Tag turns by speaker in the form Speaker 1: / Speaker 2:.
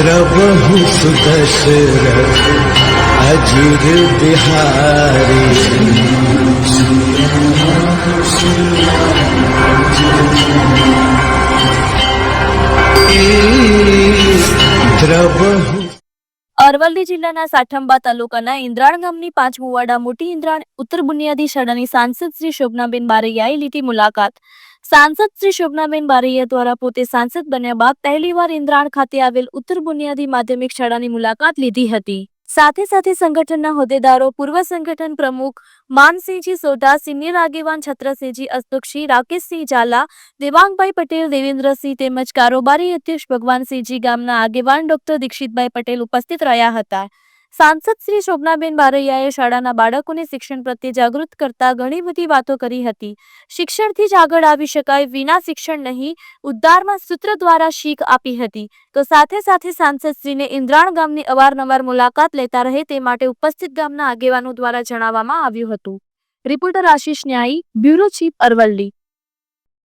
Speaker 1: द्रवहु सुदशरथ अजिर बिहारी દ્રવહુ
Speaker 2: અરવલ્લી જિલ્લાના સાઠંબા તાલુકાના ઇન્દ્રાણ ગામની પાંચ મુવાડા મોટી ઇન્દ્રાણ ઉત્તર બુનિયાદી શાળાની સાંસદ શ્રી શોભનાબેન બારૈયાએ લીધી મુલાકાત સાંસદ શ્રી શોભનાબેન બારૈયા દ્વારા પોતે સાંસદ બન્યા બાદ પહેલીવાર ઇન્દ્રાણ ખાતે આવેલ ઉત્તર બુનિયાદી માધ્યમિક શાળાની મુલાકાત લીધી હતી. સાથે સાથે સંગઠનના હોદ્દેદારો, પૂર્વ સંગઠન પ્રમુખ માનસિંહજી સોઢા, સિનિયર આગેવાન છત્રસિંહજી અસ્તુકસિંહ રાકેશસિંહ ઝાલા, દેવાંગભાઈ પટેલ, દેવેન્દ્રસિંહ તેમજ કારોબારી અધ્યક્ષ ભગવાનસિંહજી ગામના આગેવાન ડોક્ટર દીક્ષિતભાઈ પટેલ ઉપસ્થિત રહ્યા હતા. સાંસદ શ્રી શોભનાબેન બારૈયાએ શાળાના બાળકોને શિક્ષણ પ્રત્યે જાગૃત કરતા ઘણી બધી વાતો કરી હતી. શિક્ષણથી જ આગળ આવી શકાય વિના શિક્ષણ નહીં, ઉદ્ધારમાં સૂત્ર દ્વારા શીખ આપી હતી. તો સાથે સાથે સાંસદશ્રીને ઇન્દ્રાણ ગામની અવારનવાર મુલાકાત લેતા રહે તે માટે ઉપસ્થિત ગામના આગેવાનો દ્વારા જણાવવામાં આવ્યું હતું. રિપોર્ટર આશીષ ન્યાયી બ્યુરો ચીફ અરવલ્લી.